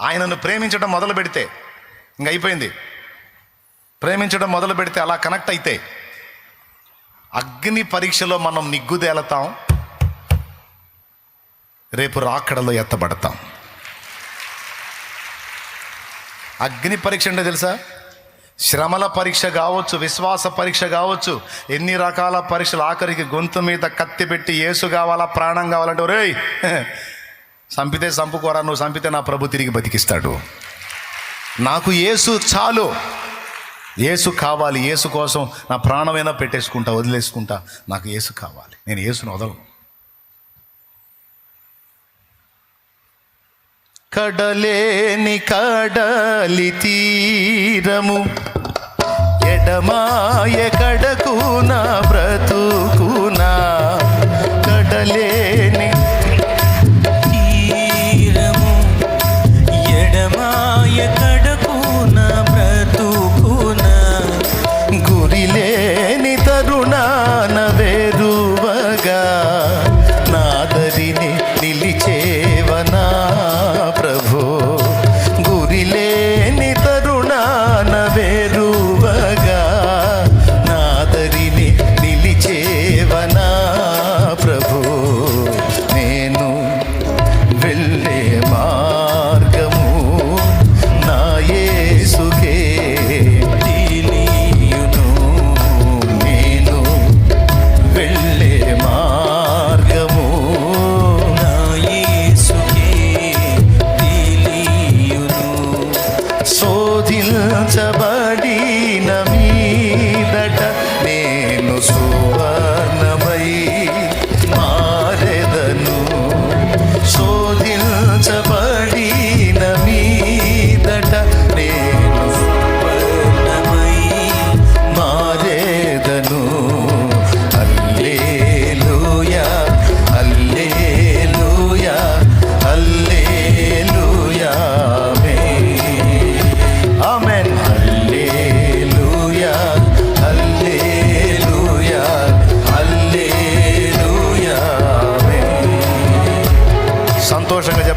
ఆయనను ప్రేమించడం మొదలు పెడితే. ఇంక అయిపోయింది. ప్రేమించడం మొదలు పెడితే అలా కనెక్ట్ అయితే అగ్ని పరీక్షలో మనం నిగ్గుదేలతాం. రేపు రాకడలో ఎత్తబడతాం. అగ్ని పరీక్ష అంటే తెలుసా? శ్రమల పరీక్ష కావచ్చు విశ్వాస పరీక్ష కావచ్చు ఎన్ని రకాల పరీక్షలు ఆఖరికి గొంతు మీద కత్తి పెట్టి ఏసు కావాలా ప్రాణం కావాలంటే ఒరేయ్ చంపితే చంపుకోరా నువ్వు చంపితే నా ప్రభు తిరిగి బతికిస్తాడు. నాకు ఏసు చాలు. ఏసు కావాలి ఏసు కోసం నా ప్రాణమైనా పెట్టేసుకుంటా వదిలేసుకుంటా నాకు ఏసు కావాలి. నేను ఏసును వదలను. కడలేని కడలి తీరము ఎడమాయ కడకున బ్రతుకునా కడలే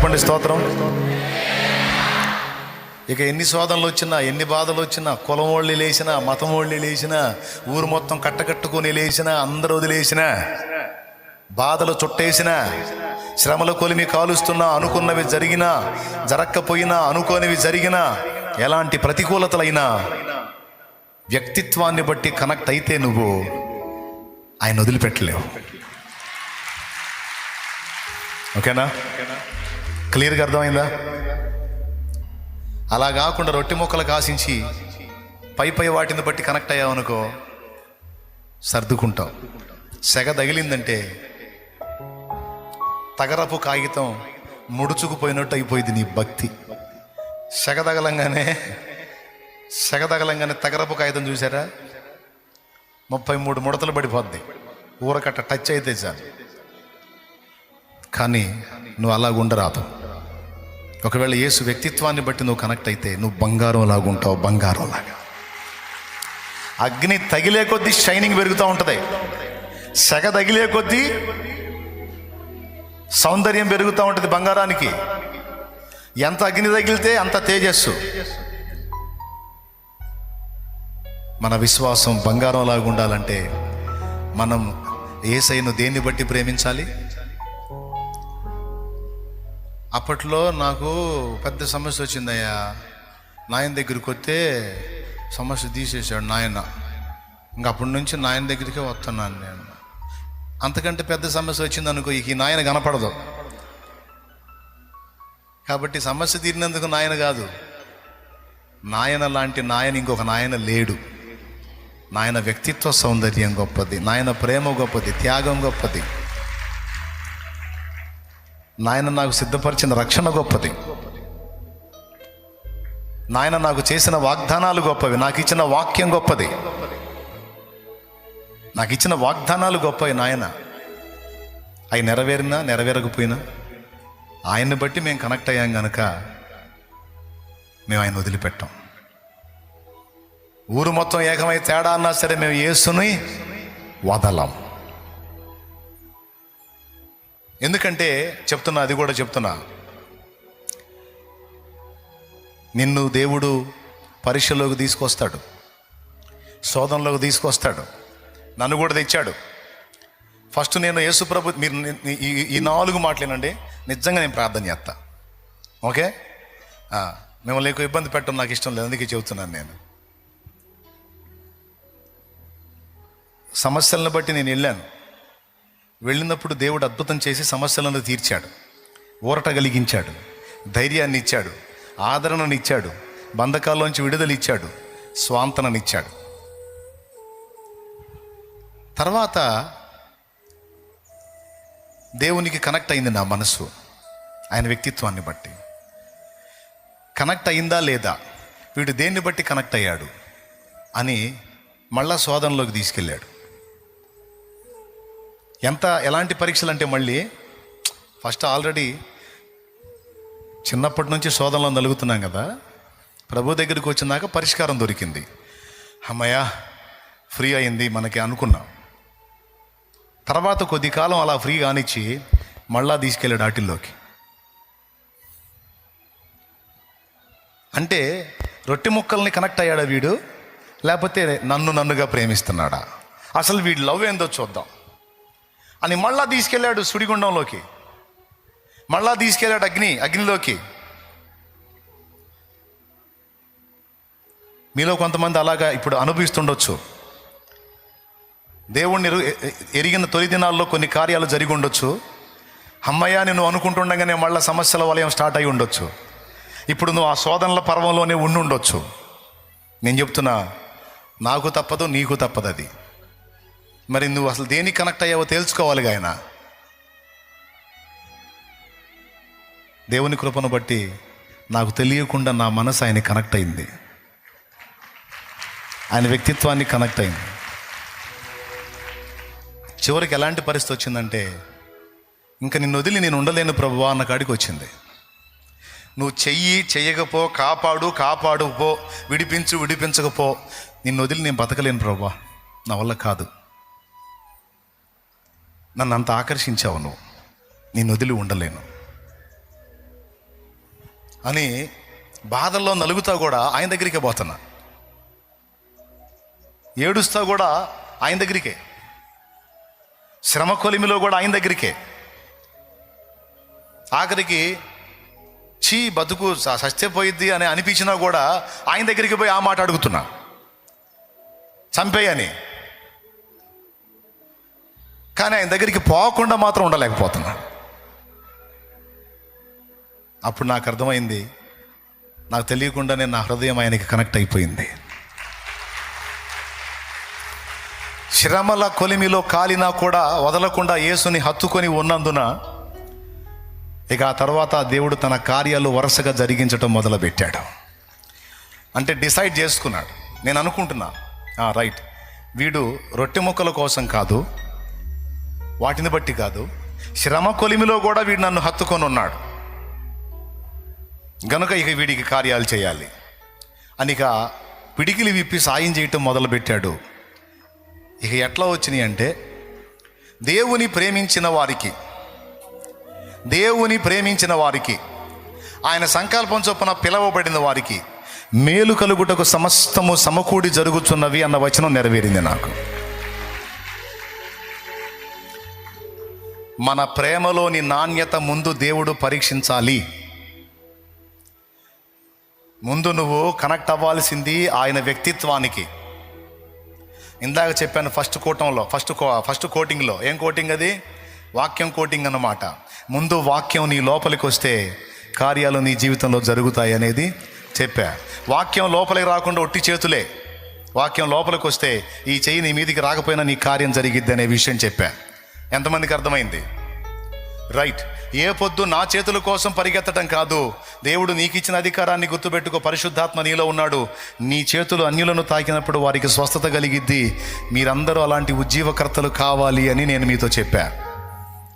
చెప్పండి స్తోత్రం. ఇక ఎన్ని శోధనలు వచ్చినా ఎన్ని బాధలు వచ్చినా కులం వాళ్ళు లేచినా మతం వాళ్ళు లేచినా ఊరు మొత్తం కట్టకట్టుకొని లేచినా అందరూ వదిలేసినా బాధలు చుట్టేసినా శ్రమల కొలిమి కాలుస్తున్నా అనుకున్నవి జరిగినా జరక్కపోయినా అనుకోనివి జరిగినా ఎలాంటి ప్రతికూలతలైనా వ్యక్తిత్వాన్ని బట్టి కనెక్ట్ అయితే నువ్వు ఆయన వదిలిపెట్టలేవు. ఓకేనా? క్లియర్గా అర్థమైందా? అలా కాకుండా రొట్టె ముక్కలు కాసించి పై పై వాటిని బట్టి కనెక్ట్ అయ్యావనుకో సర్దుకుంటావు. సెగ తగిలిందంటే తగరపు కాగితం ముడుచుకుపోయినట్టు అయిపోయింది నీ భక్తి. సెగ తగలంగానే సెగ తగలంగానే తగరపు కాగితం చూసారా? ముప్పై మూడు ముడతలు పడిపోద్ది. ఊరకట్ట టచ్ అయితే చాలు. కానీ నువ్వు అలా ఉండరాదు ఒకవేళ యేసు వ్యక్తిత్వాన్ని బట్టి నువ్వు కనెక్ట్ అయితే నువ్వు బంగారం లాగుంటావు బంగారం లాగా అగ్ని తగిలే కొద్దీ షైనింగ్ పెరుగుతూ ఉంటుంది. సెగ తగిలే కొద్దీ సౌందర్యం పెరుగుతూ ఉంటుంది బంగారానికి. ఎంత అగ్ని తగిలితే అంత తేజస్సు. మన విశ్వాసం బంగారం లాగా ఉండాలంటే మనం ఏసైను దేన్ని బట్టి ప్రేమించాలి? అప్పట్లో నాకు పెద్ద సమస్య వచ్చిందయ్యా. నాయన దగ్గరికి వస్తే సమస్య తీసేశాడు నాయన. ఇంక అప్పటి నుంచి నాయన దగ్గరికే వస్తున్నాను నేను. అంతకంటే పెద్ద సమస్య వచ్చింది అనుకో ఈ నాయన కనపడదు. కాబట్టి సమస్య తీరినందుకు నాయన కాదు. నాయన లాంటి నాయన ఇంకొక నాయన లేడు. నాయన వ్యక్తిత్వ సౌందర్యం గొప్పది. నాయన ప్రేమ గొప్పది. త్యాగం గొప్పది. నాయన నాకు సిద్ధపరిచిన రక్షణ గొప్పది. నాయన నాకు చేసిన వాగ్దానాలు గొప్పవి. నాకు ఇచ్చిన వాక్యం గొప్పది. నాకు ఇచ్చిన వాగ్దానాలు గొప్పవి నాయన. అవి నెరవేరినా నెరవేరకపోయినా ఆయన్ని బట్టి మేము కనెక్ట్ అయ్యాం కనుక మేము ఆయన వదిలిపెట్టాం. ఊరు మొత్తం ఏకమై తేడా అన్నా సరే మేము యేసుని వదలం. ఎందుకంటే చెప్తున్నా అది కూడా చెప్తున్నా. నిన్ను దేవుడు పరీక్షలోకి తీసుకొస్తాడు. శోధనలోకి తీసుకొస్తాడు. నన్ను కూడా తెచ్చాడు. ఫస్ట్ నేను యేసుప్రభు మీరు ఈ ఈ నాలుగు మాటలేనండి నిజంగా నేను ప్రార్థన చేస్తా. ఓకే? మిమ్మల్ని ఎక్కువ ఇబ్బంది పెట్టడం నాకు ఇష్టం లేదు అందుకే చెబుతున్నాను నేను. సమస్యలను బట్టి నేను వెళ్ళాను. వెళ్ళినప్పుడు దేవుడు అద్భుతం చేసి సమస్యలను తీర్చాడు. ఊరట కలిగించాడు ధైర్యాన్ని ఇచ్చాడు బంధకాల్లోంచి విడుదలిచ్చాడు. స్వాంతననిచ్చాడు. తర్వాత దేవునికి కనెక్ట్ అయింది నా మనసు. ఆయన వ్యక్తిత్వాన్ని బట్టి. కనెక్ట్ అయిందా లేదా? వీడు దేన్ని బట్టి కనెక్ట్ అయ్యాడు? అని మళ్ళా శోధనలోకి తీసుకెళ్ళాడు. ఎంత ఎలాంటి పరీక్షలు అంటే మళ్ళీ ఫస్ట్ ఆల్రెడీ చిన్నప్పటి నుంచి శోధనలో నలుగుతున్నాం కదా ప్రభు దగ్గరికి వచ్చినాక పరిష్కారం దొరికింది. అమ్మయ్య ఫ్రీ అయింది మనకి అనుకున్నాం. తర్వాత కొద్ది కాలం అలా ఫ్రీ కానిచ్చి మళ్ళా తీసుకెళ్ళాడు ఆటిల్లోకి అంటే రొట్టె ముక్కల్ని కనెక్ట్ అయ్యాడా వీడు? లేకపోతే నన్ను నన్నుగా ప్రేమిస్తున్నాడా? అసలు వీడి లవ్ ఏందో చూద్దాం. అని మళ్ళా తీసుకెళ్ళాడు సుడిగుండంలోకి. మళ్ళా తీసుకెళ్ళాడు అగ్ని అగ్నిలోకి. మీలో కొంతమంది అలాగా ఇప్పుడు అనుభవిస్తుండొచ్చు. దేవుణ్ణి ఎరిగిన తొలి దినాల్లో కొన్ని కార్యాలు జరిగి ఉండొచ్చు. అమ్మయ్య నేను అనుకుంటుండగానే మళ్ళీ సమస్యల వలయం స్టార్ట్ అయి ఉండొచ్చు. ఇప్పుడు నువ్వు ఆ శోధనల పర్వంలోనే ఉండుండొచ్చు. నేను చెప్తున్నా నాకు తప్పదు నీకు తప్పదు అది మరి నువ్వు అసలు దేనికి కనెక్ట్ అయ్యావో తెలుసుకోవాలి ఆయన దేవుని కృపను బట్టి నాకు తెలియకుండా నా మనసు ఆయన కనెక్ట్ అయింది. ఆయన వ్యక్తిత్వాన్ని కనెక్ట్ అయింది. చివరికి ఎలాంటి పరిస్థితి వచ్చిందంటే ఇంకా నిన్ను వదిలి నేను ఉండలేను ప్రభువా అన్న కాడికి వచ్చింది. నువ్వు చెయ్యి చెయ్యకపో కాపాడు కాపాడు పో విడిపించు విడిపించకపో నిన్ను వదిలి నేను బతకలేను ప్రభువా. నా వల్ల కాదు. నన్ను అంత ఆకర్షించావు నువ్వు. నేను వదిలి ఉండలేను. అని బాధల్లో నలుగుతా కూడా ఆయన దగ్గరికే పోతున్నా. ఏడుస్తా కూడా ఆయన దగ్గరికే. శ్రమ కొలిమిలో కూడా ఆయన దగ్గరికే. ఆఖరికి చీ బతుకు స- సత్యపోయిద్ది అని అనిపించినా కూడా ఆయన దగ్గరికి పోయి ఆ మాట అడుగుతున్నా. చంపేయని. కానీ ఆయన దగ్గరికి పోకుండా మాత్రం ఉండలేకపోతున్నా. అప్పుడు నాకు అర్థమైంది నాకు తెలియకుండానే నా హృదయం ఆయనకి కనెక్ట్ అయిపోయింది. శ్రమల కొలిమిలో కాలినా కూడా వదలకుండా యేసుని హత్తుకొని ఉన్నందున ఇక ఆ తర్వాత దేవుడు తన కార్యాలు వరుసగా జరిగించడం మొదలుపెట్టాడు. అంటే డిసైడ్ చేసుకున్నాడు. నేను అనుకుంటున్నా రైట్. వీడు రొట్టె ముక్కల కోసం కాదు వాటిని బట్టి కాదు శ్రమ కొలిమిలో కూడా వీడు నన్ను హత్తుకొని ఉన్నాడు గనుక ఇక వీడికి కార్యాలు చేయాలి. అనిక పిడికిలి విప్పి సాయం చేయటం మొదలుపెట్టాడు. ఇక ఎట్లా వచ్చినాయి అంటే దేవుని ప్రేమించిన వారికి దేవుని ప్రేమించిన వారికి ఆయన సంకల్పం చొప్పున పిలవబడిన వారికి మేలు కలుగుటకు సమస్తము సమకూడి జరుగుతున్నవి అన్న వచనం నెరవేరింది నాకు. మన ప్రేమలోని నాణ్యత ముందు దేవుడు పరీక్షించాలి. ముందు నువ్వు కనెక్ట్ అవ్వాల్సింది ఆయన వ్యక్తిత్వానికి. ఇందాక చెప్పాను ఫస్ట్ కోటంలో ఫస్ట్ కో ఫస్ట్ కోటింగ్లో. ఏం కోటింగ్ అది? వాక్యం కోటింగ్ అన్నమాట. ముందు వాక్యం నీ లోపలికి వస్తే కార్యాలు నీ జీవితంలో జరుగుతాయి అనేది చెప్పా. వాక్యం లోపలికి రాకుండా ఒట్టి చేతులే. వాక్యం లోపలికి వస్తే ఈ చెయ్యి నీ మీదికి రాకపోయినా నీ కార్యం జరిగిద్ది అనే విషయం చెప్పా. ఎంతమందికి అర్థమైంది? రైట్. ఏ పొద్దు నా చేతుల కోసం పరిగెత్తడం కాదు. దేవుడు నీకు ఇచ్చిన అధికారాన్ని గుర్తుపెట్టుకో పరిశుద్ధాత్మ నీలో ఉన్నాడు. నీ చేతులు అన్యులను తాకినప్పుడు వారికి స్వస్థత కలిగిద్ది. మీరందరూ అలాంటి ఉజ్జీవకర్తలు కావాలి అని నేను మీతో చెప్పా.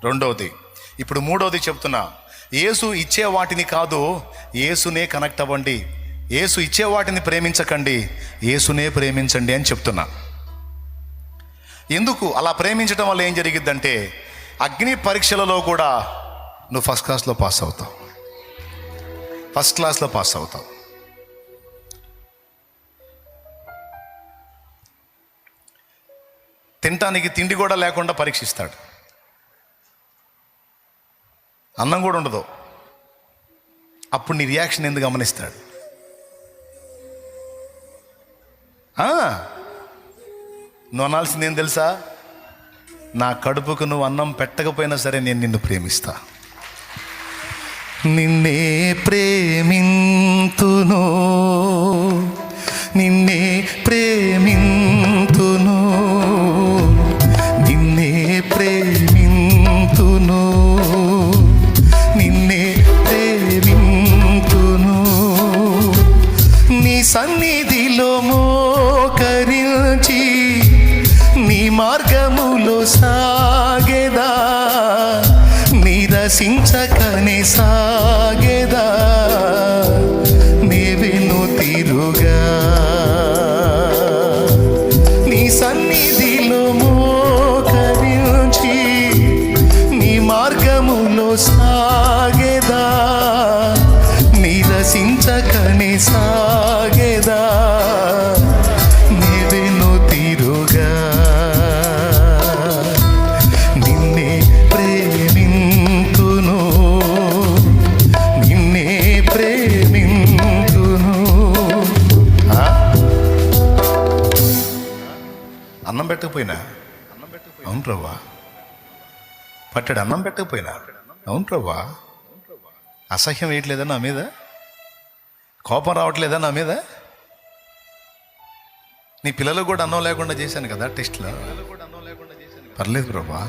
రెండవది ఇప్పుడు మూడవది చెప్తున్నా. యేసు ఇచ్చే వాటిని కాదు యేసునే కనెక్ట్ అవ్వండి. యేసు ఇచ్చే వాటిని ప్రేమించకండి. యేసునే ప్రేమించండి అని చెప్తున్నా. ఎందుకు అలా ప్రేమించడం వల్ల ఏం జరిగిద్దంటే అగ్ని పరీక్షలలో కూడా నువ్వు ఫస్ట్ క్లాస్లో పాస్ అవుతావు. ఫస్ట్ క్లాస్లో పాస్ అవుతావు. తినటానికి తిండి కూడా లేకుండా పరీక్షిస్తాడు. అన్నం కూడా ఉండదు. అప్పుడు నీ రియాక్షన్ ఎందుకు గమనిస్తాడు? నువ్వు అనాల్సింది ఏం తెలుసా? నా కడుపుకు నువ్వు అన్నం పెట్టకపోయినా సరే నేను నిన్ను ప్రేమిస్తా. నిన్నే ప్రేమింతును. నిన్నే నీవెను తిరుగా పెట్టకపోయినా? అవును రవ్వా పట్టాడు అన్నం పెట్టకపోయినా? అవును రవ్వా అసహ్యం వేయట్లేదా నా మీద? కోపం రావట్లేదా నా మీద? నీ పిల్లలకు కూడా అన్నం లేకుండా చేశాను కదా టెస్ట్లో? పర్లేదు ప్రభా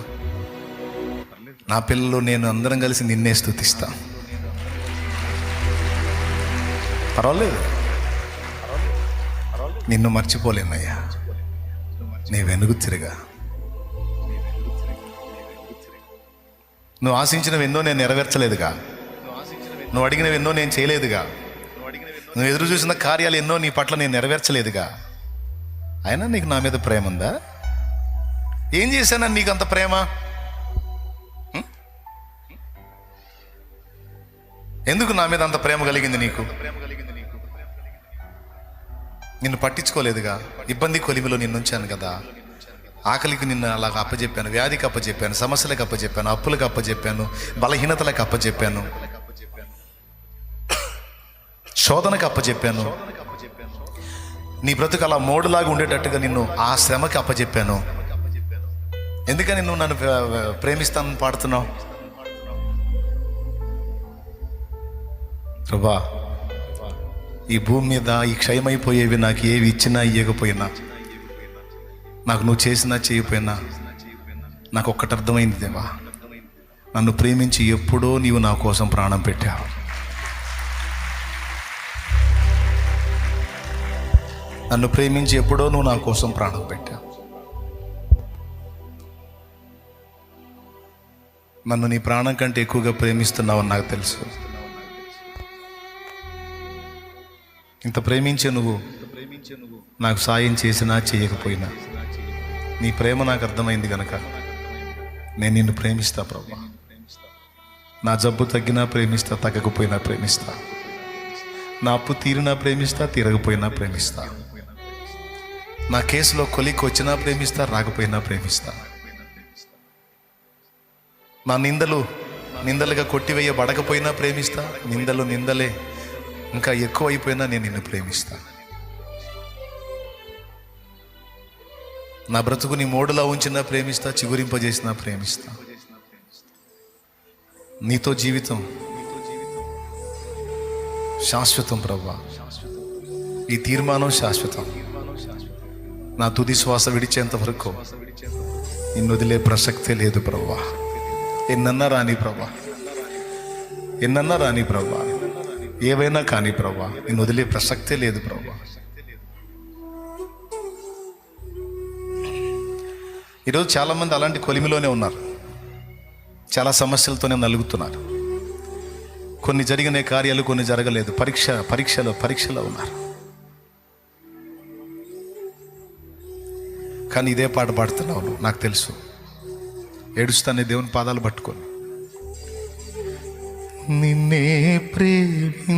నా పిల్లలు నేను అందరం కలిసి నిన్నే స్థుతిస్తా పర్వాలేదు. నిన్ను మర్చిపోలేనయ్యా. నీ వెనుగు తిరగా. నువ్వు ఆశించినవి ఎన్నో నేను నెరవేర్చలేదుగా. నువ్వు అడిగినవి ఎన్నో నేను చేయలేదుగా. నువ్వు ఎదురు చూసిన కార్యాలు ఎన్నో నీ పట్ల నేను నెరవేర్చలేదుగా. అయినా నీకు నా మీద ప్రేమ ఉందా? ఏం చేశానని నీకు అంత ప్రేమ? ఎందుకు నా మీద అంత ప్రేమ కలిగింది నీకు? నిన్ను పట్టించుకోలేదుగా. ఇబ్బంది కొలిమిలో నిన్ను ఉంచాను కదా. ఆకలికి నిన్ను అలాగ అప్పచెప్పాను వ్యాధికి అప్పచెప్పాను సమస్యలకు అప్పచెప్పాను అప్పులకు అప్పచెప్పాను బలహీనతలకు అప్పచెప్పాను శోధనకు అప్పచెప్పాను నీ బ్రతుకు అలా మోడులాగా ఉండేటట్టుగా నిన్ను ఆ శ్రమకి అప్పచెప్పాను ఎందుకని నువ్వు నన్ను ప్రే- ప్రేమిస్తానని పాడుతున్నావు? ప్రభా ఈ భూమి మీద ఈ క్షయమైపోయేవి నాకు ఏవి ఇచ్చినా ఇవ్వకపోయినా నాకు నువ్వు చేసినా చేయకపోయినా నాకు ఒక్కటి అర్థమైంది దేవా. నన్ను ప్రేమించి ఎప్పుడో నీవు నా కోసం ప్రాణం పెట్టావు. నన్ను ప్రేమించి ఎప్పుడో నువ్వు నా కోసం ప్రాణం పెట్టావు. నన్ను నీ ప్రాణం కంటే ఎక్కువగా ప్రేమిస్తున్నావని నాకు తెలుసు. ఇంత ప్రేమించే నువ్వు నాకు సాయం చేసినా చేయకపోయినా నీ ప్రేమ నాకు అర్థమైంది కనుక నేను నిన్ను ప్రేమిస్తా ప్రభా. నా జబ్బు తగ్గినా ప్రేమిస్తా తగ్గకపోయినా ప్రేమిస్తా. నా అప్పు తీరినా ప్రేమిస్తా తీరకపోయినా ప్రేమిస్తా. నా కేసులో కొలికి వచ్చినా ప్రేమిస్తా రాకపోయినా ప్రేమిస్తా. నా నిందలు నిందలుగా కొట్టివేయబడకపోయినా ప్రేమిస్తా నిందలు నిందలే ఇంకా ఎక్కువ అయిపోయినా నేను నిన్ను ప్రేమిస్తా. నా బ్రతుకు నీ మోడలా ఉంచినా ప్రేమిస్తా చిగురింపజేసినా ప్రేమిస్తా. నీతో జీవితం శాశ్వతం ప్రభా ఈ తీర్మానం శాశ్వతం. నా తుది శ్వాస విడిచేంత వరకు నిన్ను వదిలే ప్రసక్తే లేదు ప్రభా ఎన్నన్నా రాని ప్రభా ఎన్నన్నా రాని ప్రభా ఏవైనా కానీ ప్రభా నేను వదిలే ప్రసక్తే లేదు ప్రభా. ఈరోజు చాలామంది అలాంటి కొలిమిలోనే ఉన్నారు. చాలా సమస్యలతోనే నలుగుతున్నారు. కొన్ని జరిగిన కార్యాలు కొన్ని జరగలేదు. పరీక్ష పరీక్షలో పరీక్షలో ఉన్నారు. కానీ ఇదే పాట పాడుతున్నావు నాకు తెలుసు. ఏడుస్తానే దేవుని పాదాలు పట్టుకొని. నిన్నే ప్రేమింతును.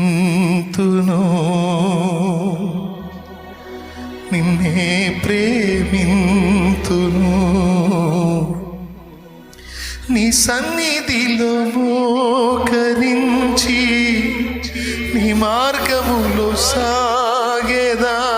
నిన్నే ప్రేమింతును. నీ సన్నిధిలో మోకరించి నీ మార్గములో సాగేదా?